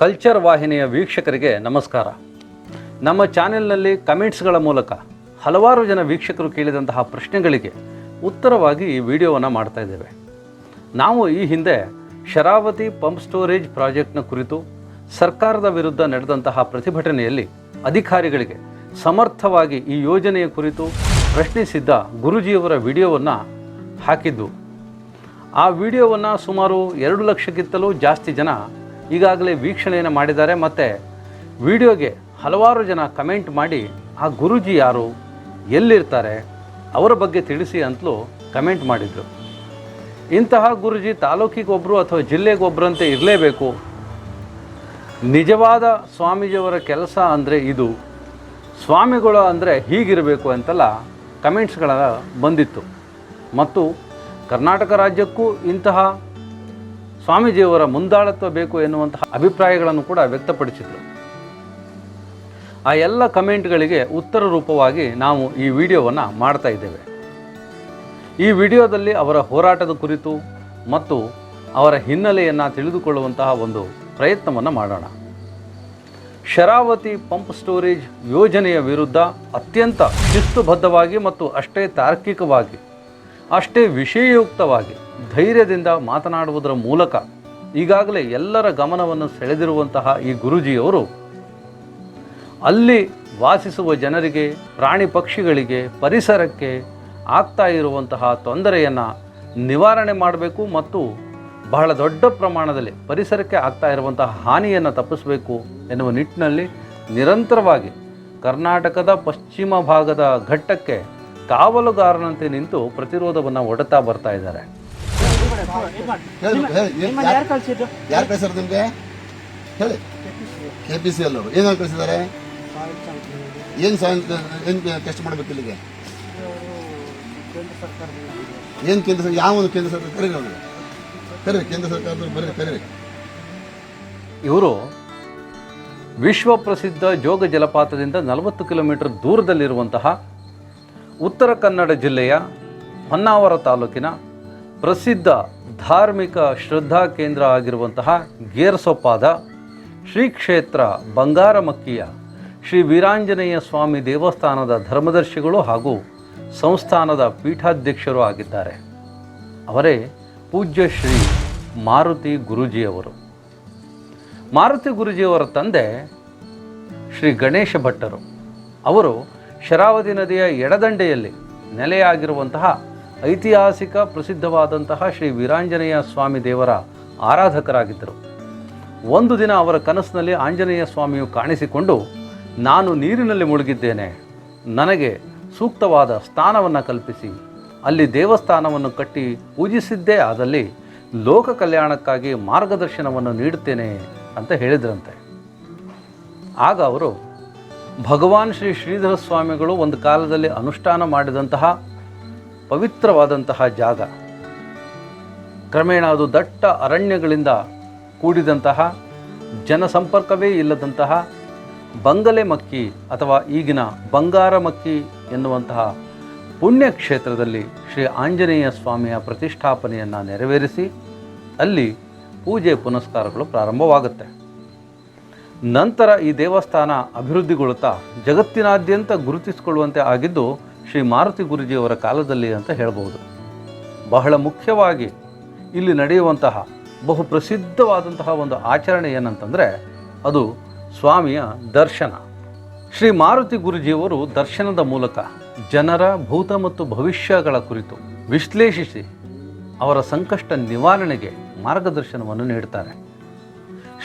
Culture ವಾಹಿನಿಯ ವೀಕ್ಷಕರಿಗೆ ನಮಸ್ಕಾರ. ನಮ್ಮ ಚಾನೆಲ್ನಲ್ಲಿ ಕಮೆಂಟ್ಸ್ಗಳ ಮೂಲಕ ಹಲವಾರು ಜನ ವೀಕ್ಷಕರು ಕೇಳಿದಂತಹ ಪ್ರಶ್ನೆಗಳಿಗೆ ಉತ್ತರವಾಗಿ ಈ ವಿಡಿಯೋವನ್ನು ಮಾಡ್ತಾ ಇದ್ದೇವೆ. ನಾವು ಈ ಹಿಂದೆ ಶರಾವತಿ ಪಂಪ್ ಸ್ಟೋರೇಜ್ ಪ್ರಾಜೆಕ್ಟ್ನ ಕುರಿತು ಸರ್ಕಾರದ ವಿರುದ್ಧ ನಡೆದಂತಹ ಪ್ರತಿಭಟನೆಯಲ್ಲಿ ಅಧಿಕಾರಿಗಳಿಗೆ ಸಮರ್ಥವಾಗಿ ಈ ಯೋಜನೆಯ ಕುರಿತು ಪ್ರಶ್ನಿಸಿದ್ದ ಗುರುಜಿಯವರ ವಿಡಿಯೋವನ್ನು ಹಾಕಿದ್ದು. ಆ ವಿಡಿಯೋವನ್ನು ಸುಮಾರು ಎರಡು ಲಕ್ಷಕ್ಕಿಂತಲೂ ಜಾಸ್ತಿ ಜನ ಈಗಾಗಲೇ ವೀಕ್ಷಣೆಯನ್ನು ಮಾಡಿದ್ದಾರೆ. ಮತ್ತು ವಿಡಿಯೋಗೆ ಹಲವಾರು ಜನ ಕಮೆಂಟ್ ಮಾಡಿ, ಆ ಗುರುಜಿ ಯಾರು? ಎಲ್ಲಿರ್ತಾರೆ? ಅವರ ಬಗ್ಗೆ ತಿಳಿಸಿ ಅಂತಲೂ ಕಮೆಂಟ್ ಮಾಡಿದರು. ಇಂತಹ ಗುರುಜಿ ತಾಲೂಕಿಗೊಬ್ಬರು ಅಥವಾ ಜಿಲ್ಲೆಗೊಬ್ಬರಂತೆ ಇರಲೇಬೇಕು. ನಿಜವಾದ ಸ್ವಾಮೀಜಿಯವರ ಕೆಲಸ ಅಂದರೆ ಇದು. ಸ್ವಾಮಿಗಳು ಅಂದರೆ ಹೀಗಿರಬೇಕು ಅಂತೆಲ್ಲ ಕಮೆಂಟ್ಸ್ಗಳ ಬಂದಿತ್ತು. ಮತ್ತು ಕರ್ನಾಟಕ ರಾಜ್ಯಕ್ಕೂ ಇಂತಹ ಸ್ವಾಮೀಜಿಯವರ ಮುಂದಾಳತ್ವ ಬೇಕು ಎನ್ನುವಂತಹ ಅಭಿಪ್ರಾಯಗಳನ್ನು ಕೂಡ ವ್ಯಕ್ತಪಡಿಸಿದರು. ಆ ಎಲ್ಲ ಕಮೆಂಟ್ಗಳಿಗೆ ಉತ್ತರ ರೂಪವಾಗಿ ನಾವು ಈ ವಿಡಿಯೋವನ್ನು ಮಾಡ್ತಾ ಇದ್ದೇವೆ. ಈ ವಿಡಿಯೋದಲ್ಲಿ ಅವರ ಹೋರಾಟದ ಕುರಿತು ಮತ್ತು ಅವರ ಹಿನ್ನೆಲೆಯನ್ನು ತಿಳಿದುಕೊಳ್ಳುವಂತಹ ಒಂದು ಪ್ರಯತ್ನವನ್ನು ಮಾಡೋಣ. ಶರಾವತಿ ಪಂಪ್ ಸ್ಟೋರೇಜ್ ಯೋಜನೆಯ ವಿರುದ್ಧ ಅತ್ಯಂತ ಶಿಸ್ತುಬದ್ಧವಾಗಿ ಮತ್ತು ಅಷ್ಟೇ ತಾರ್ಕಿಕವಾಗಿ ಅಷ್ಟೇ ವಿಷಯಯುಕ್ತವಾಗಿ ಧೈರ್ಯದಿಂದ ಮಾತನಾಡುವುದರ ಮೂಲಕ ಈಗಾಗಲೇ ಎಲ್ಲರ ಗಮನವನ್ನು ಸೆಳೆದಿರುವಂತಹ ಈ ಗುರುಜಿಯವರು ಅಲ್ಲಿ ವಾಸಿಸುವ ಜನರಿಗೆ, ಪ್ರಾಣಿ ಪಕ್ಷಿಗಳಿಗೆ, ಪರಿಸರಕ್ಕೆ ಆಗ್ತಾ ಇರುವಂತಹ ತೊಂದರೆಯನ್ನು ನಿವಾರಣೆ ಮಾಡಬೇಕು ಮತ್ತು ಬಹಳ ದೊಡ್ಡ ಪ್ರಮಾಣದಲ್ಲಿ ಪರಿಸರಕ್ಕೆ ಆಗ್ತಾ ಇರುವಂತಹ ಹಾನಿಯನ್ನು ತಪ್ಪಿಸಬೇಕು ಎನ್ನುವ ನಿಟ್ಟಿನಲ್ಲಿ ನಿರಂತರವಾಗಿ ಕರ್ನಾಟಕದ ಪಶ್ಚಿಮ ಭಾಗದ ಘಟ್ಟಕ್ಕೆ ಕಾವಲುಗಾರನಂತೆ ನಿಂತು ಪ್ರತಿರೋಧವನ್ನು ಒಡತಾ ಬರ್ತಾ ಇದ್ದಾರೆ. ಯಾರು ಕಳ್ಸಿದ್ರು ನಿಮ್ಗೆ? ಹೇಳಿ. ಕೆ ಪಿ ಸಿ ಎಲ್ಲವರು ಏನು ಕಳಿಸಿದ್ದಾರೆ? ಏನು ಏನು ಟೆಸ್ಟ್ ಮಾಡಬೇಕು ಇಲ್ಲಿಗೆ? ಏನು ಕೇಂದ್ರ ಸರ್ಕಾರ ಯಾವ ಒಂದು ಕೇಂದ್ರ ಸರ್ಕಾರ ಕರೀರಿ ಅವ್ರಿಗೆ ಕರೀರಿ ಕೇಂದ್ರ ಸರ್ಕಾರದವ್ರು ಬರೀ ಕರೀರಿ. ಇವರು ವಿಶ್ವ ಪ್ರಸಿದ್ಧ ಜೋಗ ಜಲಪಾತದಿಂದ ನಲವತ್ತು ಕಿಲೋಮೀಟರ್ ದೂರದಲ್ಲಿರುವಂತಹ ಉತ್ತರ ಕನ್ನಡ ಜಿಲ್ಲೆಯ ಹೊನ್ನಾವರ ತಾಲೂಕಿನ ಪ್ರಸಿದ್ಧ ಧಾರ್ಮಿಕ ಶ್ರದ್ಧಾ ಕೇಂದ್ರ ಆಗಿರುವಂತಹ ಗೇರ್ಸೊಪ್ಪಾದ ಶ್ರೀ ಕ್ಷೇತ್ರ ಬಂಗಾರಮಕ್ಕಿಯ ಶ್ರೀ ವೀರಾಂಜನೇಯ ಸ್ವಾಮಿ ದೇವಸ್ಥಾನದ ಧರ್ಮದರ್ಶಿಗಳು ಹಾಗೂ ಸಂಸ್ಥಾನದ ಪೀಠಾಧ್ಯಕ್ಷರು ಆಗಿದ್ದಾರೆ. ಅವರೇ ಪೂಜ್ಯ ಶ್ರೀ ಮಾರುತಿ ಗುರುಜಿಯವರು. ಮಾರುತಿ ಗುರುಜಿಯವರ ತಂದೆ ಶ್ರೀ ಗಣೇಶ ಭಟ್ಟರು. ಅವರು ಶರಾವತಿ ನದಿಯ ಎಡದಂಡೆಯಲ್ಲಿ ನೆಲೆಯಾಗಿರುವಂತಹ ಐತಿಹಾಸಿಕ ಪ್ರಸಿದ್ಧವಾದಂತಹ ಶ್ರೀ ವೀರಾಂಜನೇಯ ಸ್ವಾಮಿ ದೇವರ ಆರಾಧಕರಾಗಿದ್ದರು. ಒಂದು ದಿನ ಅವರ ಕನಸಿನಲ್ಲಿ ಆಂಜನೇಯ ಸ್ವಾಮಿಯು ಕಾಣಿಸಿಕೊಂಡು, ನಾನು ನೀರಿನಲ್ಲಿ ಮುಳುಗಿದ್ದೇನೆ. ನನಗೆ ಸೂಕ್ತವಾದ ಸ್ಥಾನವನ್ನು ಕಲ್ಪಿಸಿ. ಅಲ್ಲಿ ದೇವಸ್ಥಾನವನ್ನು ಕಟ್ಟಿ ಪೂಜಿಸಿದ್ದೇ ಆದಲ್ಲಿ ಲೋಕ ಕಲ್ಯಾಣಕ್ಕಾಗಿ ಮಾರ್ಗದರ್ಶನವನ್ನು ನೀಡುತ್ತೇನೆ ಅಂತ ಹೇಳಿದ್ರಂತೆ. ಆಗ ಅವರು ಭಗವಾನ್ ಶ್ರೀ ಶ್ರೀಧರ ಸ್ವಾಮಿಗಳು ಒಂದು ಕಾಲದಲ್ಲಿ ಅನುಷ್ಠಾನ ಮಾಡಿದಂತಹ ಪವಿತ್ರವಾದಂತಹ ಜಾಗ. ಕ್ರಮೇಣ ಅದು ದಟ್ಟ ಅರಣ್ಯಗಳಿಂದ ಕೂಡಿದಂತಹ, ಜನಸಂಪರ್ಕವೇ ಇಲ್ಲದಂತಹ, ಬಂಗಲೆ ಮಕ್ಕಿ ಅಥವಾ ಈಗಿನ ಬಂಗಾರ ಮಕ್ಕಿ ಎನ್ನುವಂತಹ ಪುಣ್ಯಕ್ಷೇತ್ರದಲ್ಲಿ ಶ್ರೀ ಆಂಜನೇಯ ಸ್ವಾಮಿಯ ಪ್ರತಿಷ್ಠಾಪನೆಯನ್ನು ನೆರವೇರಿಸಿ ಅಲ್ಲಿ ಪೂಜೆ ಪುನಸ್ಕಾರಗಳು ಪ್ರಾರಂಭವಾಗುತ್ತೆ. ನಂತರ ಈ ದೇವಸ್ಥಾನ ಅಭಿವೃದ್ಧಿಗೊಳ್ಳುತ್ತಾ ಜಗತ್ತಿನಾದ್ಯಂತ ಗುರುತಿಸಿಕೊಳ್ಳುವಂತೆ ಆಗಿದ್ದು ಶ್ರೀ ಮಾರುತಿ ಗುರುಜಿಯವರ ಕಾಲದಲ್ಲಿ ಅಂತ ಹೇಳಬಹುದು. ಬಹಳ ಮುಖ್ಯವಾಗಿ ಇಲ್ಲಿ ನಡೆಯುವಂತಹ ಬಹು ಪ್ರಸಿದ್ಧವಾದಂತಹ ಒಂದು ಆಚರಣೆ ಏನಂತಂದರೆ ಅದು ಸ್ವಾಮಿಯ ದರ್ಶನ. ಶ್ರೀ ಮಾರುತಿ ಗುರುಜಿಯವರು ದರ್ಶನದ ಮೂಲಕ ಜನರ ಭೂತ ಮತ್ತು ಭವಿಷ್ಯಗಳ ಕುರಿತು ವಿಶ್ಲೇಷಿಸಿ ಅವರ ಸಂಕಷ್ಟ ನಿವಾರಣೆಗೆ ಮಾರ್ಗದರ್ಶನವನ್ನು ನೀಡ್ತಾರೆ.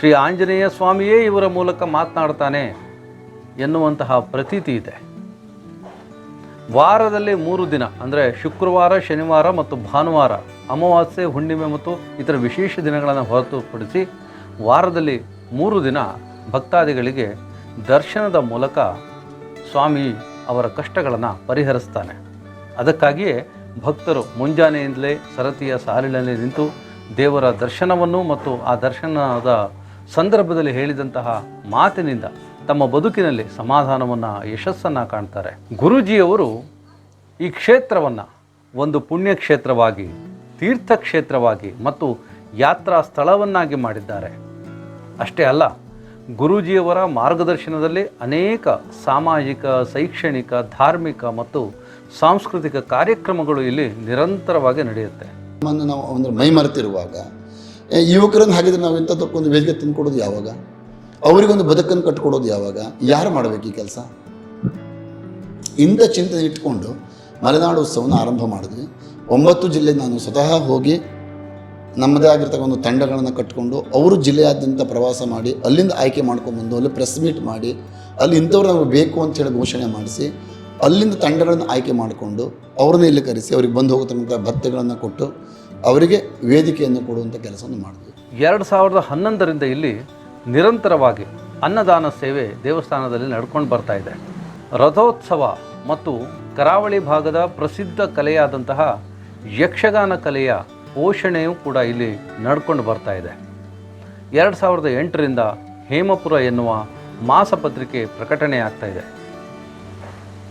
ಶ್ರೀ ಆಂಜನೇಯ ಸ್ವಾಮಿಯೇ ಇವರ ಮೂಲಕ ಮಾತನಾಡ್ತಾನೆ ಎನ್ನುವಂತಹ ಪ್ರತೀತಿ ಇದೆ. ವಾರದಲ್ಲಿ ಮೂರು ದಿನ, ಅಂದರೆ ಶುಕ್ರವಾರ, ಶನಿವಾರ ಮತ್ತು ಭಾನುವಾರ ಅಮಾವಾಸ್ಯೆ, ಹುಣ್ಣಿಮೆ ಮತ್ತು ಇತರ ವಿಶೇಷ ದಿನಗಳನ್ನು ಹೊರತುಪಡಿಸಿ ವಾರದಲ್ಲಿ ಮೂರು ದಿನ ಭಕ್ತಾದಿಗಳಿಗೆ ದರ್ಶನದ ಮೂಲಕ ಸ್ವಾಮಿ ಅವರ ಕಷ್ಟಗಳನ್ನು ಪರಿಹರಿಸ್ತಾನೆ. ಅದಕ್ಕಾಗಿಯೇ ಭಕ್ತರು ಮುಂಜಾನೆಯಿಂದಲೇ ಸರತಿಯ ಸಾಲಿನಲ್ಲಿ ನಿಂತು ದೇವರ ದರ್ಶನವನ್ನು ಮತ್ತು ಆ ದರ್ಶನದ ಸಂದರ್ಭದಲ್ಲಿ ಹೇಳಿದಂತಹ ಮಾತಿನಿಂದ ತಮ್ಮ ಬದುಕಿನಲ್ಲಿ ಸಮಾಧಾನವನ್ನು ಯಶಸ್ಸನ್ನು ಕಾಣ್ತಾರೆ. ಗುರುಜಿಯವರು ಈ ಕ್ಷೇತ್ರವನ್ನು ಒಂದು ಪುಣ್ಯಕ್ಷೇತ್ರವಾಗಿ ತೀರ್ಥಕ್ಷೇತ್ರವಾಗಿ ಮತ್ತು ಯಾತ್ರಾ ಸ್ಥಳವನ್ನಾಗಿ ಮಾಡಿದ್ದಾರೆ. ಅಷ್ಟೇ ಅಲ್ಲ ಗುರುಜಿಯವರ ಮಾರ್ಗದರ್ಶನದಲ್ಲಿ ಅನೇಕ ಸಾಮಾಜಿಕ ಶೈಕ್ಷಣಿಕ ಧಾರ್ಮಿಕ ಮತ್ತು ಸಾಂಸ್ಕೃತಿಕ ಕಾರ್ಯಕ್ರಮಗಳು ಇಲ್ಲಿ ನಿರಂತರವಾಗಿ ನಡೆಯುತ್ತೆ. ನಮ್ಮನ್ನು ನಾವು ಅಂದರೆ ಮೈ ಮರೆತಿರುವಾಗ ಏ, ಯುವಕರನ್ನು ಹಾಗಿದ್ರೆ ನಾವು ಇಂಥದ್ದಕ್ಕೊಂದು ವೇದಿಕೆ ತಂದುಕೊಡೋದು ಯಾವಾಗ? ಅವರಿಗೊಂದು ಬದುಕನ್ನು ಕಟ್ಕೊಡೋದು ಯಾವಾಗ? ಯಾರು ಮಾಡಬೇಕು ಈ ಕೆಲಸ? ಇಂಥ ಚಿಂತನೆ ಇಟ್ಕೊಂಡು ಮಲೆನಾಡು ಉತ್ಸವನ ಆರಂಭ ಮಾಡಿದ್ವಿ. ಒಂಬತ್ತು ಜಿಲ್ಲೆ ನಾನು ಸ್ವತಃ ಹೋಗಿ ನಮ್ಮದೇ ಆಗಿರ್ತಕ್ಕ ಒಂದು ತಂಡಗಳನ್ನು ಕಟ್ಕೊಂಡು ಅವರು ಜಿಲ್ಲೆಯಾದ್ಯಂತ ಪ್ರವಾಸ ಮಾಡಿ ಅಲ್ಲಿಂದ ಆಯ್ಕೆ ಮಾಡ್ಕೊಂಡ್ಬಂದು ಅಲ್ಲಿ ಪ್ರೆಸ್ ಮೀಟ್ ಮಾಡಿ ಅಲ್ಲಿ ಇಂಥವ್ರು ನಮಗೆ ಬೇಕು ಅಂತ ಹೇಳಿ ಘೋಷಣೆ ಮಾಡಿಸಿ ಅಲ್ಲಿಂದ ತಂಡಗಳನ್ನು ಆಯ್ಕೆ ಮಾಡಿಕೊಂಡು ಅವ್ರನ್ನ ಇಲ್ಲಿ ಕರೆಸಿ ಅವ್ರಿಗೆ ಬಂದು ಹೋಗತಕ್ಕಂಥ ಭತ್ಯೆಗಳನ್ನು ಕೊಟ್ಟು ಅವರಿಗೆ ವೇದಿಕೆಯನ್ನು ಕೊಡುವಂಥ ಕೆಲಸವನ್ನು ಮಾಡಿದ್ವಿ. ಎರಡು ಸಾವಿರದ ಹನ್ನೊಂದರಿಂದ ಇಲ್ಲಿ ನಿರಂತರವಾಗಿ ಅನ್ನದಾನ ಸೇವೆ ದೇವಸ್ಥಾನದಲ್ಲಿ ನಡ್ಕೊಂಡು ಬರ್ತಾ ಇದೆ. ರಥೋತ್ಸವ ಮತ್ತು ಕರಾವಳಿ ಭಾಗದ ಪ್ರಸಿದ್ಧ ಕಲೆಯಾದಂತಹ ಯಕ್ಷಗಾನ ಕಲೆಯ ಪೋಷಣೆಯೂ ಕೂಡ ಇಲ್ಲಿ ನಡ್ಕೊಂಡು ಬರ್ತಾ ಇದೆ. ಎರಡು ಸಾವಿರದ ಎಂಟರಿಂದ ಹೇಮಪುರ ಎನ್ನುವ ಮಾಸಪತ್ರಿಕೆ ಪ್ರಕಟಣೆ ಆಗ್ತಾ ಇದೆ.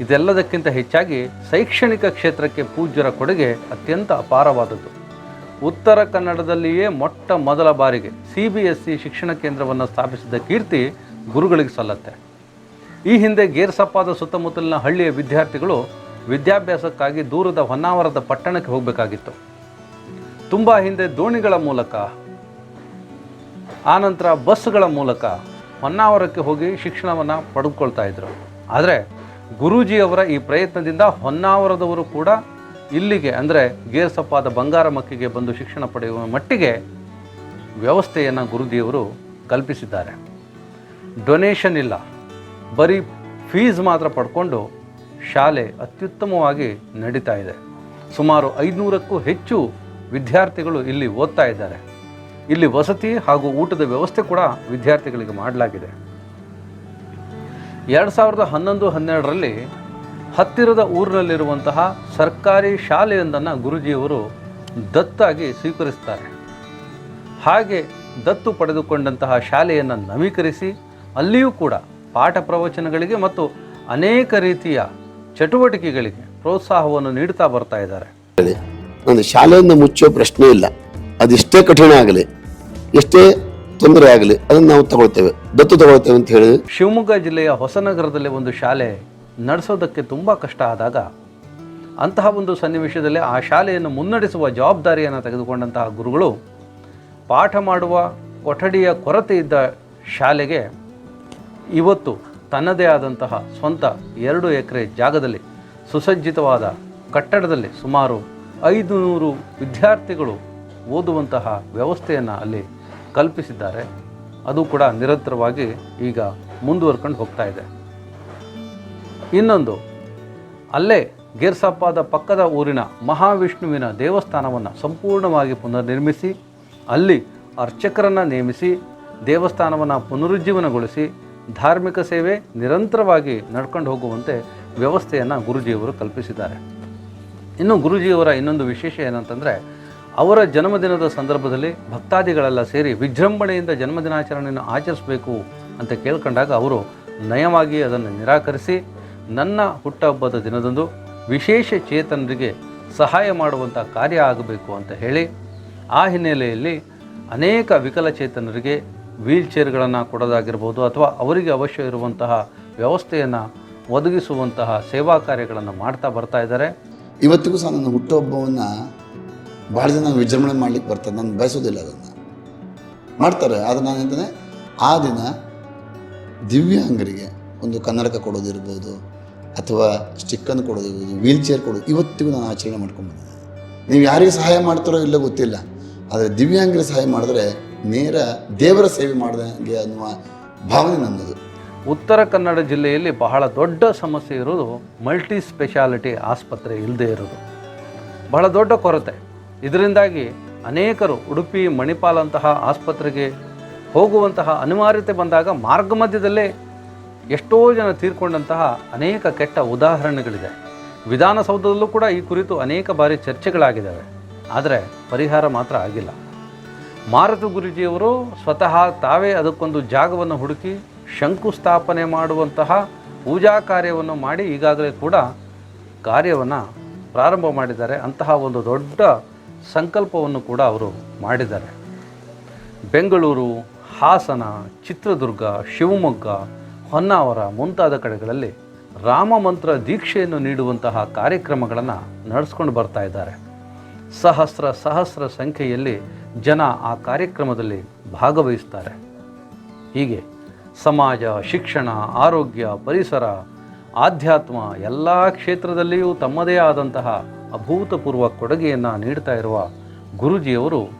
ಇದೆಲ್ಲದಕ್ಕಿಂತ ಹೆಚ್ಚಾಗಿ ಶೈಕ್ಷಣಿಕ ಕ್ಷೇತ್ರಕ್ಕೆ ಪೂಜ್ಯರ ಕೊಡುಗೆ ಅತ್ಯಂತ ಅಪಾರವಾದದ್ದು. ಉತ್ತರ ಕನ್ನಡದಲ್ಲಿಯೇ ಮೊಟ್ಟ ಮೊದಲ ಬಾರಿಗೆ ಸಿ ಬಿ ಎಸ್ ಸಿ ಶಿಕ್ಷಣ ಕೇಂದ್ರವನ್ನು ಸ್ಥಾಪಿಸಿದ ಕೀರ್ತಿ ಗುರುಗಳಿಗೆ ಸಲ್ಲತ್ತೆ. ಈ ಹಿಂದೆ ಗೇರ್ಸಪ್ಪಾದ ಸುತ್ತಮುತ್ತಲಿನ ಹಳ್ಳಿಯ ವಿದ್ಯಾರ್ಥಿಗಳು ವಿದ್ಯಾಭ್ಯಾಸಕ್ಕಾಗಿ ದೂರದ ಹೊನ್ನಾವರದ ಪಟ್ಟಣಕ್ಕೆ ಹೋಗಬೇಕಾಗಿತ್ತು. ತುಂಬ ಹಿಂದೆ ದೋಣಿಗಳ ಮೂಲಕ, ಆನಂತರ ಬಸ್ಗಳ ಮೂಲಕ ಹೊನ್ನಾವರಕ್ಕೆ ಹೋಗಿ ಶಿಕ್ಷಣವನ್ನು ಪಡೆದುಕೊಳ್ತಾ ಇದ್ದರು ಆದರೆ ಗುರೂಜಿಯವರ ಈ ಪ್ರಯತ್ನದಿಂದ ಹೊನ್ನಾವರದವರು ಕೂಡ ಇಲ್ಲಿಗೆ, ಅಂದರೆ ಗೇರ್ಸಪ್ಪಾದ ಬಂಗಾರ ಮಕ್ಕಿಗೆ ಬಂದು ಶಿಕ್ಷಣ ಪಡೆಯುವ ಮಟ್ಟಿಗೆ ವ್ಯವಸ್ಥೆಯನ್ನು ಗುರುದೇವರು ಕಲ್ಪಿಸಿದ್ದಾರೆ. ಡೊನೇಷನ್ ಇಲ್ಲ. ಬರೀ ಫೀಸ್ ಮಾತ್ರ ಪಡ್ಕೊಂಡು ಶಾಲೆ ಅತ್ಯುತ್ತಮವಾಗಿ ನಡೀತಾ ಇದೆ. ಸುಮಾರು ಐದುನೂರಕ್ಕೂ ಹೆಚ್ಚು ವಿದ್ಯಾರ್ಥಿಗಳು ಇಲ್ಲಿ ಓದ್ತಾ ಇದ್ದಾರೆ. ಇಲ್ಲಿ ವಸತಿ ಹಾಗೂ ಊಟದ ವ್ಯವಸ್ಥೆ ಕೂಡ ವಿದ್ಯಾರ್ಥಿಗಳಿಗೆ ಮಾಡಲಾಗಿದೆ. ಎರಡು ಸಾವಿರದ ಹನ್ನೊಂದು ಹನ್ನೆರಡರಲ್ಲಿ ಹತ್ತಿರದ ಊರಿನಲ್ಲಿರುವಂತಹ ಸರ್ಕಾರಿ ಶಾಲೆಯೊಂದನ್ನು ಗುರುಜಿಯವರು ದತ್ತಾಗಿ ಸ್ವೀಕರಿಸ್ತಾರೆ. ಹಾಗೆ ದತ್ತು ಪಡೆದುಕೊಂಡಂತಹ ಶಾಲೆಯನ್ನು ನವೀಕರಿಸಿ ಅಲ್ಲಿಯೂ ಕೂಡ ಪಾಠ ಪ್ರವಚನಗಳಿಗೆ ಮತ್ತು ಅನೇಕ ರೀತಿಯ ಚಟುವಟಿಕೆಗಳಿಗೆ ಪ್ರೋತ್ಸಾಹವನ್ನು ನೀಡುತ್ತಾ ಬರ್ತಾ ಇದ್ದಾರೆ. ಒಂದು ಶಾಲೆಯನ್ನು ಮುಚ್ಚೋ ಪ್ರಶ್ನೆ ಇಲ್ಲ. ಅದೆಷ್ಟೇ ಕಠಿಣ ಆಗಲಿ ಎಷ್ಟೇ ತೊಂದರೆ ಆಗಲಿ ಅದನ್ನು ನಾವು ತಗೊಳ್ತೇವೆ. ದತ್ತು ತಗೊಳ್ತೇವೆ ಅಂತ ಹೇಳಿ ಶಿವಮೊಗ್ಗ ಜಿಲ್ಲೆಯ ಹೊಸನಗರದಲ್ಲಿ ಒಂದು ಶಾಲೆ ನಡೆಸೋದಕ್ಕೆ ತುಂಬ ಕಷ್ಟ ಆದಾಗ ಅಂತಹ ಒಂದು ಸನ್ನಿವೇಶದಲ್ಲಿ ಆ ಶಾಲೆಯನ್ನು ಮುನ್ನಡೆಸುವ ಜವಾಬ್ದಾರಿಯನ್ನು ತೆಗೆದುಕೊಂಡಂತಹ ಗುರುಗಳು ಪಾಠ ಮಾಡುವ ಕೊಠಡಿಯ ಕೊರತೆ ಇದ್ದ ಶಾಲೆಗೆ ಇವತ್ತು ತನ್ನದೇ ಆದಂತಹ ಸ್ವಂತ ಎರಡು ಎಕರೆ ಜಾಗದಲ್ಲಿ ಸುಸಜ್ಜಿತವಾದ ಕಟ್ಟಡದಲ್ಲಿ ಸುಮಾರು ಐದು ನೂರು ವಿದ್ಯಾರ್ಥಿಗಳು ಓದುವಂತಹ ವ್ಯವಸ್ಥೆಯನ್ನು ಅಲ್ಲಿ ಕಲ್ಪಿಸಿದ್ದಾರೆ. ಅದು ಕೂಡ ನಿರಂತರವಾಗಿ ಈಗ ಮುಂದುವರ್ಕೊಂಡು ಹೋಗ್ತಾ ಇದೆ. ಇನ್ನೊಂದು, ಅಲ್ಲೇ ಗೇರ್ಸಪ್ಪಾದ ಪಕ್ಕದ ಊರಿನ ಮಹಾವಿಷ್ಣುವಿನ ದೇವಸ್ಥಾನವನ್ನು ಸಂಪೂರ್ಣವಾಗಿ ಪುನರ್ನಿರ್ಮಿಸಿ, ಅಲ್ಲಿ ಅರ್ಚಕರನ್ನು ನೇಮಿಸಿ, ದೇವಸ್ಥಾನವನ್ನು ಪುನರುಜ್ಜೀವನಗೊಳಿಸಿ, ಧಾರ್ಮಿಕ ಸೇವೆ ನಿರಂತರವಾಗಿ ನಡ್ಕೊಂಡು ಹೋಗುವಂತೆ ವ್ಯವಸ್ಥೆಯನ್ನು ಗುರುಜಿಯವರು ಕಲ್ಪಿಸಿದ್ದಾರೆ. ಇನ್ನು ಗುರುಜಿಯವರ ಇನ್ನೊಂದು ವಿಶೇಷ ಏನಂತಂದರೆ, ಅವರ ಜನ್ಮದಿನದ ಸಂದರ್ಭದಲ್ಲಿ ಭಕ್ತಾದಿಗಳೆಲ್ಲ ಸೇರಿ ವಿಜೃಂಭಣೆಯಿಂದ ಜನ್ಮದಿನಾಚರಣೆಯನ್ನು ಆಚರಿಸಬೇಕು ಅಂತ ಕೇಳ್ಕೊಂಡಾಗ ಅವರು ನಯವಾಗಿ ಅದನ್ನು ನಿರಾಕರಿಸಿ ನನ್ನ ಹುಟ್ಟಹಬ್ಬದ ದಿನದಂದು ವಿಶೇಷ ಚೇತನರಿಗೆ ಸಹಾಯ ಮಾಡುವಂಥ ಕಾರ್ಯ ಆಗಬೇಕು ಅಂತ ಹೇಳಿ ಆ ಹಿನ್ನೆಲೆಯಲ್ಲಿ ಅನೇಕ ವಿಕಲಚೇತನರಿಗೆ ವೀಲ್ ಚೇರ್ಗಳನ್ನು ಕೊಡೋದಾಗಿರ್ಬೋದು ಅಥವಾ ಅವರಿಗೆ ಅವಶ್ಯ ಇರುವಂತಹ ವ್ಯವಸ್ಥೆಯನ್ನು ಒದಗಿಸುವಂತಹ ಸೇವಾ ಕಾರ್ಯಗಳನ್ನು ಮಾಡ್ತಾ ಬರ್ತಾ ಇದ್ದಾರೆ. ಇವತ್ತಿಗೂ ಸಹ ನನ್ನ ಹುಟ್ಟುಹಬ್ಬವನ್ನು ಭಾಳ ಜನ ವಿಜೃಂಭಣೆ ಮಾಡ್ಲಿಕ್ಕೆ ಬರ್ತಾರೆ. ನಾನು ಬಯಸೋದಿಲ್ಲ ಅದನ್ನು. ಮಾಡ್ತಾರೆ. ಆದರೆ ನಾನು ಹೇಳ್ತೇನೆ, ಆ ದಿನ ದಿವ್ಯಾಂಗರಿಗೆ ಒಂದು ಕನ್ನಡಕ ಕೊಡೋದಿರ್ಬೋದು ಅಥವಾ ಸ್ಟಿಕ್ಕನ್ನು ಕೊಡೋದಿರ್ಬೋದು ವೀಲ್ ಚೇರ್ ಕೊಡೋದು, ಇವತ್ತಿಗೂ ನಾನು ಆಚರಣೆ ಮಾಡ್ಕೊಂಡ್ಬಂದಿದ್ದೀನಿ ನೀವು ಯಾರಿಗೆ ಸಹಾಯ ಮಾಡ್ತಾರೋ ಇಲ್ಲ ಗೊತ್ತಿಲ್ಲ. ಆದರೆ ದಿವ್ಯಾಂಗರಿಗೆ ಸಹಾಯ ಮಾಡಿದ್ರೆ ನೇರ ದೇವರ ಸೇವೆ ಮಾಡಿದಂಗೆ ಅನ್ನುವ ಭಾವನೆ ನನ್ನದು. ಉತ್ತರ ಕನ್ನಡ ಜಿಲ್ಲೆಯಲ್ಲಿ ಬಹಳ ದೊಡ್ಡ ಸಮಸ್ಯೆ ಇರೋದು ಮಲ್ಟಿ ಸ್ಪೆಷಾಲಿಟಿ ಆಸ್ಪತ್ರೆ ಇಲ್ಲದೆ ಇರೋದು. ಬಹಳ ದೊಡ್ಡ ಕೊರತೆ. ಇದರಿಂದಾಗಿ ಅನೇಕರು ಉಡುಪಿ, ಮಣಿಪಾಲ್ ಅಂತಹ ಆಸ್ಪತ್ರೆಗೆ ಹೋಗುವಂತಹ ಅನಿವಾರ್ಯತೆ ಬಂದಾಗ ಮಾರ್ಗ ಮಧ್ಯದಲ್ಲೇ ಎಷ್ಟೋ ಜನ ತೀರ್ಕೊಂಡಂತಹ ಅನೇಕ ಕೆಟ್ಟ ಉದಾಹರಣೆಗಳಿದೆ. ವಿಧಾನಸೌಧದಲ್ಲೂ ಕೂಡ ಈ ಕುರಿತು ಅನೇಕ ಬಾರಿ ಚರ್ಚೆಗಳಾಗಿದ್ದಾವೆ. ಆದರೆ ಪರಿಹಾರ ಮಾತ್ರ ಆಗಿಲ್ಲ. ಮಾರುತಿ ಗುರುಜಿಯವರು ಸ್ವತಃ ತಾವೇ ಅದಕ್ಕೊಂದು ಜಾಗವನ್ನು ಹುಡುಕಿ ಶಂಕುಸ್ಥಾಪನೆ ಮಾಡುವಂತಹ ಪೂಜಾ ಕಾರ್ಯವನ್ನು ಮಾಡಿ ಈಗಾಗಲೇ ಕೂಡ ಕಾರ್ಯವನ್ನು ಪ್ರಾರಂಭ ಮಾಡಿದ್ದಾರೆ. ಅಂತಹ ಒಂದು ದೊಡ್ಡ ಸಂಕಲ್ಪವನ್ನು ಕೂಡ ಅವರು ಮಾಡಿದ್ದಾರೆ. ಬೆಂಗಳೂರು, ಹಾಸನ, ಚಿತ್ರದುರ್ಗ, ಶಿವಮೊಗ್ಗ ಹೊನ್ನಾವರ ಮುಂತಾದ ಕಡೆಗಳಲ್ಲಿ ರಾಮ ಮಂತ್ರ ದೀಕ್ಷೆಯನ್ನು ನೀಡುವಂತಹ ಕಾರ್ಯಕ್ರಮಗಳನ್ನು ನಡೆಸ್ಕೊಂಡು ಬರ್ತಾ ಇದ್ದಾರೆ. ಸಹಸ್ರ ಸಹಸ್ರ ಸಂಖ್ಯೆಯಲ್ಲಿ ಜನ ಆ ಕಾರ್ಯಕ್ರಮದಲ್ಲಿ ಭಾಗವಹಿಸ್ತಾರೆ. ಹೀಗೆ ಸಮಾಜ, ಶಿಕ್ಷಣ, ಆರೋಗ್ಯ, ಪರಿಸರ, ಆಧ್ಯಾತ್ಮ ಎಲ್ಲ ಕ್ಷೇತ್ರದಲ್ಲಿಯೂ ತಮ್ಮದೇ ಆದಂತಹ ಅಭೂತಪೂರ್ವ ಕೊಡುಗೆಯನ್ನು ನೀಡ್ತಾ ಇರುವ ಗುರುಜಿಯವರು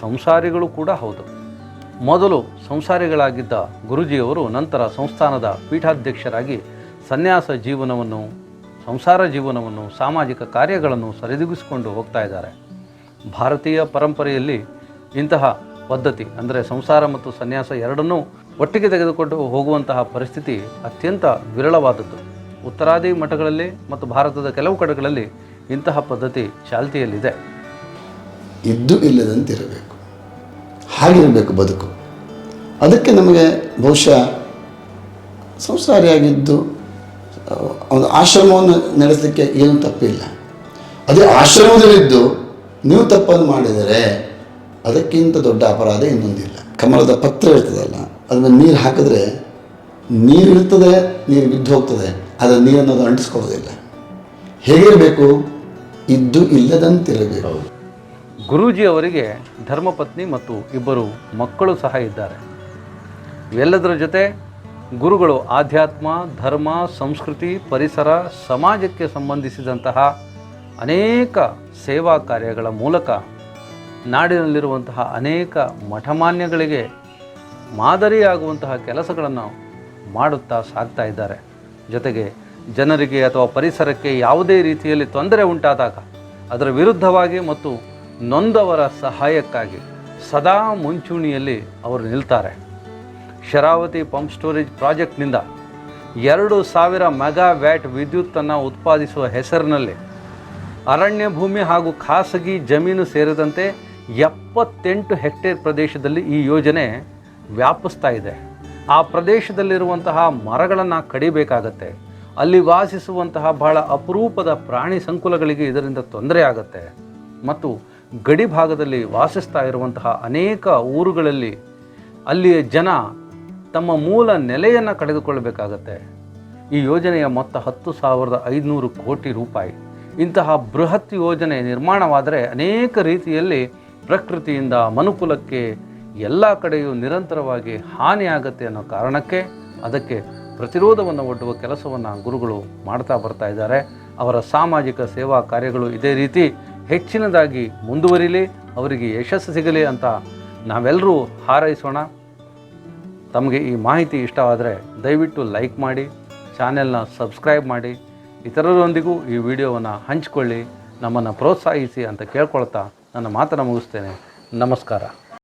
ಸಂಸಾರಿಗಳು ಕೂಡ ಹೌದು. ಮೊದಲು ಸಂಸಾರಿಗಳಾಗಿದ್ದ ಗುರುಜಿಯವರು ನಂತರ ಸಂಸ್ಥಾನದ ಪೀಠಾಧ್ಯಕ್ಷರಾಗಿ ಸನ್ಯಾಸ ಜೀವನವನ್ನು, ಸಂಸಾರ ಜೀವನವನ್ನು, ಸಾಮಾಜಿಕ ಕಾರ್ಯಗಳನ್ನು ಸರಿದೂಗಿಸಿಕೊಂಡು ಹೋಗ್ತಾ ಇದ್ದಾರೆ. ಭಾರತೀಯ ಪರಂಪರೆಯಲ್ಲಿ ಇಂತಹ ಪದ್ಧತಿ ಅಂದರೆ ಸಂಸಾರ ಮತ್ತು ಸನ್ಯಾಸ ಎರಡನ್ನೂ ಒಟ್ಟಿಗೆ ತೆಗೆದುಕೊಂಡು ಹೋಗುವಂತಹ ಪರಿಸ್ಥಿತಿ ಅತ್ಯಂತ ವಿರಳವಾದದ್ದು. ಉತ್ತರಾದಿ ಮಠಗಳಲ್ಲಿ ಮತ್ತು ಭಾರತದ ಕೆಲವು ಕಡೆಗಳಲ್ಲಿ ಇಂತಹ ಪದ್ಧತಿ ಚಾಲ್ತಿಯಲ್ಲಿದೆ. ಇದ್ದು ಇಲ್ಲದಂತಿರಬೇಕು. ಹಾಗಿರಬೇಕು ಬದುಕು. ಅದಕ್ಕೆ ನಮಗೆ ಬಹುಶಃ ಸಂಸಾರಿಯಾಗಿದ್ದು ಒಂದು ಆಶ್ರಮವನ್ನು ನಡೆಸಲಿಕ್ಕೆ ಏನೂ ತಪ್ಪಿಲ್ಲ. ಅದೇ ಆಶ್ರಮದಲ್ಲಿದ್ದು ನೀವು ತಪ್ಪನ್ನು ಮಾಡಿದರೆ ಅದಕ್ಕಿಂತ ದೊಡ್ಡ ಅಪರಾಧ ಇನ್ನೊಂದಿಲ್ಲ. ಕಮಲದ ಪತ್ರ ಇರ್ತದಲ್ಲ ಅದನ್ನು ನೀರು ಹಾಕಿದ್ರೆ ನೀರು ಇರ್ತದೆ ನೀರು ಬಿದ್ದು ಹೋಗ್ತದೆ, ಆದರೆ ನೀರನ್ನು ಅದು ಅಂಟಿಸ್ಕೊಳ್ಳೋದಿಲ್ಲ. ಹೇಗಿರಬೇಕು? ಇದ್ದು ಇಲ್ಲದಂತಿರಬೇಕು. ಗುರೂಜಿ ಅವರಿಗೆ ಧರ್ಮಪತ್ನಿ ಮತ್ತು ಇಬ್ಬರು ಮಕ್ಕಳು ಸಹ ಇದ್ದಾರೆ. ಇವೆಲ್ಲದರ ಜೊತೆ ಗುರುಗಳು ಆಧ್ಯಾತ್ಮ, ಧರ್ಮ, ಸಂಸ್ಕೃತಿ, ಪರಿಸರ, ಸಮಾಜಕ್ಕೆ ಸಂಬಂಧಿಸಿದಂತಹ ಅನೇಕ ಸೇವಾ ಕಾರ್ಯಗಳ ಮೂಲಕ ನಾಡಿನಲ್ಲಿರುವಂತಹ ಅನೇಕ ಮಠಮಾನ್ಯಗಳಿಗೆ ಮಾದರಿಯಾಗುವಂತಹ ಕೆಲಸಗಳನ್ನು ಮಾಡುತ್ತಾ ಸಾಗ್ತಾ ಇದ್ದಾರೆ. ಜೊತೆಗೆ ಜನರಿಗೆ ಅಥವಾ ಪರಿಸರಕ್ಕೆ ಯಾವುದೇ ರೀತಿಯಲ್ಲಿ ತೊಂದರೆ ಉಂಟಾದಾಗ ಅದರ ವಿರುದ್ಧವಾಗಿ ಮತ್ತು ನೊಂದವರ ಸಹಾಯಕ್ಕಾಗಿ ಸದಾ ಮುಂಚೂಣಿಯಲ್ಲಿ ಅವರು ನಿಲ್ತಾರೆ. ಶರಾವತಿ ಪಂಪ್ ಸ್ಟೋರೇಜ್ ಪ್ರಾಜೆಕ್ಟ್ನಿಂದ ಎರಡು ಸಾವಿರ ಮೆಗಾ ವ್ಯಾಟ್ ವಿದ್ಯುತ್ತನ್ನು ಉತ್ಪಾದಿಸುವ ಹೆಸರಿನಲ್ಲಿ ಅರಣ್ಯ ಭೂಮಿ ಹಾಗೂ ಖಾಸಗಿ ಜಮೀನು ಸೇರಿದಂತೆ ಎಪ್ಪತ್ತೆಂಟು ಹೆಕ್ಟೇರ್ ಪ್ರದೇಶದಲ್ಲಿ ಈ ಯೋಜನೆ ವ್ಯಾಪಿಸ್ತಾ ಇದೆ. ಆ ಪ್ರದೇಶದಲ್ಲಿರುವಂತಹ ಮರಗಳನ್ನು ಕಡಿಬೇಕಾಗತ್ತೆ. ಅಲ್ಲಿ ವಾಸಿಸುವಂತಹ ಬಹಳ ಅಪರೂಪದ ಪ್ರಾಣಿ ಸಂಕುಲಗಳಿಗೆ ಇದರಿಂದ ತೊಂದರೆ ಆಗುತ್ತೆ. ಮತ್ತು ಗಡಿ ಭಾಗದಲ್ಲಿ ವಾಸಿಸ್ತಾ ಇರುವಂತಹ ಅನೇಕ ಊರುಗಳಲ್ಲಿ ಅಲ್ಲಿಯ ಜನ ತಮ್ಮ ಮೂಲ ನೆಲೆಯನ್ನು ಕಳೆದುಕೊಳ್ಳಬೇಕಾಗತ್ತೆ. ಈ ಯೋಜನೆಯ ಮೊತ್ತ ಹತ್ತು ಸಾವಿರದ ಐದುನೂರು ಕೋಟಿ ರೂಪಾಯಿ. ಇಂತಹ ಬೃಹತ್ ಯೋಜನೆ ನಿರ್ಮಾಣವಾದರೆ ಅನೇಕ ರೀತಿಯಲ್ಲಿ ಪ್ರಕೃತಿಯಿಂದ ಮನುಕುಲಕ್ಕೆ ಎಲ್ಲ ಕಡೆಯೂ ನಿರಂತರವಾಗಿ ಹಾನಿಯಾಗತ್ತೆ ಅನ್ನೋ ಕಾರಣಕ್ಕೆ ಅದಕ್ಕೆ ಪ್ರತಿರೋಧವನ್ನು ಒಡ್ಡುವ ಕೆಲಸವನ್ನು ಗುರುಗಳು ಮಾಡ್ತಾ ಬರ್ತಾ ಇದ್ದಾರೆ. ಅವರ ಸಾಮಾಜಿಕ ಸೇವಾ ಕಾರ್ಯಗಳು ಇದೇ ರೀತಿ ಹೆಚ್ಚಿನದಾಗಿ ಮುಂದುವರಿಲಿ, ಅವರಿಗೆ ಯಶಸ್ಸು ಸಿಗಲಿ ಅಂತ ನಾವೆಲ್ಲರೂ ಹಾರೈಸೋಣ. ತಮಗೆ ಈ ಮಾಹಿತಿ ಇಷ್ಟವಾದರೆ ದಯವಿಟ್ಟು ಲೈಕ್ ಮಾಡಿ, ಚಾನೆಲ್ನ ಸಬ್ಸ್ಕ್ರೈಬ್ ಮಾಡಿ, ಇತರರೊಂದಿಗೂ ಈ ವಿಡಿಯೋವನ್ನು ಹಂಚಿಕೊಳ್ಳಿ, ನಮ್ಮನ್ನು ಪ್ರೋತ್ಸಾಹಿಸಿ ಅಂತ ಕೇಳ್ಕೊಳ್ತಾ ನನ್ನ ಮಾತನ್ನು ಮುಗಿಸ್ತೇನೆ. ನಮಸ್ಕಾರ.